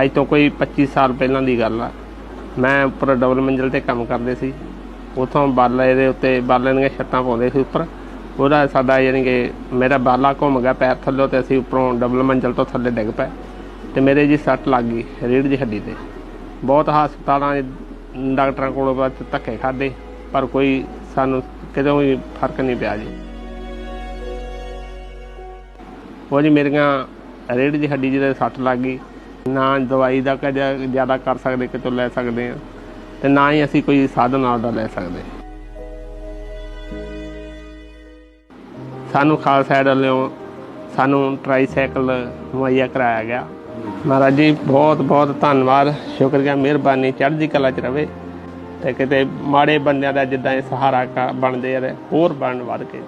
ਅੱਜ ਤੋਂ ਕੋਈ 25 ਸਾਲ ਪਹਿਲਾਂ ਦੀ ਗੱਲ ਆ। ਮੈਂ ਉੱਪਰ ਡਬਲ ਮੰਜ਼ਿਲ ਤੇ ਕੰਮ ਕਰਦੇ ਸੀ। ਉਥੋਂ ਬਾਲੇ ਦੇ ਉੱਤੇ ਬਾਲੇ ਦੀਆਂ ਛੱਤਾਂ ਪਾਉਂਦੇ ਸੀ ਉੱਪਰ। ਉਹਦਾ ਸਾਡਾ ਯਾਨੀ ਕਿ ਮੇਰਾ ਬਾਲਾ ਘੁੰਮ ਗਿਆ ਪੈਰ ਥੱਲੋਂ ਤੇ ਅਸੀਂ ਉੱਪਰੋਂ ਡਬਲ ਮੰਜ਼ਿਲ ਤੋਂ ਥੱਲੇ ਡਿੱਗ ਪਏ। ਤੇ ਮੇਰੇ ਜੀ ਸੱਟ ਲੱਗ ਗਈ ਰੀੜ ਦੀ ਹੱਡੀ ਤੇ। ਬਹੁਤ ਹਸਪਤਾਲਾਂ ਡਾਕਟਰਾਂ ਕੋਲੋਂ ਬਾਅਦ ਧੱਕੇ ਖਾਦੇ ਪਰ ਕੋਈ ਸਾਨੂੰ ਕਿਤੇ ਵੀ ਫ਼ਰਕ ਨਹੀਂ ਪਿਆ ਜੀ। ਉਹ ਜੀ ਮੇਰੀਆਂ ਰੀੜ੍ਹ ਦੀ ਹੱਡੀ ਜਿਹਦੇ ਸੱਟ ਲੱਗ ਗਈ। ਨਾ ਦਵਾਈ ਦਾ ਕੁਝ ਜ਼ਿਆਦਾ ਕਰ ਸਕਦੇ, ਕਿਤੋਂ ਲੈ ਸਕਦੇ ਆ ਤੇ ਨਾ ਹੀ ਅਸੀਂ ਕੋਈ ਸਾਧਨ ਨਾਲ ਲੈ ਸਕਦੇ। ਸਾਨੂੰ ਖਾਲਸਾ ਏਡ ਵੱਲੋਂ ਸਾਨੂੰ ਟਰਾਈਸਾਈਕਲ ਮੁਹੱਈਆ ਕਰਾਇਆ ਗਿਆ। ਮਹਾਰਾਜ ਜੀ, ਬਹੁਤ ਬਹੁਤ ਧੰਨਵਾਦ। ਸ਼ੁਕਰੀਆ, ਮਿਹਰਬਾਨੀ, ਚੜ੍ਹਦੀ ਕਲਾ ਚ ਰਵੇ। ਤੇ ਕਿਤੇ ਮਾੜੇ ਬੰਦਿਆਂ ਦਾ ਜਿੱਦਾਂ ਇਹ ਸਹਾਰਾ ਬਣਦੇ ਆ ਤੇ ਹੋਰ ਬਣ ਵੱਧ ਕੇ।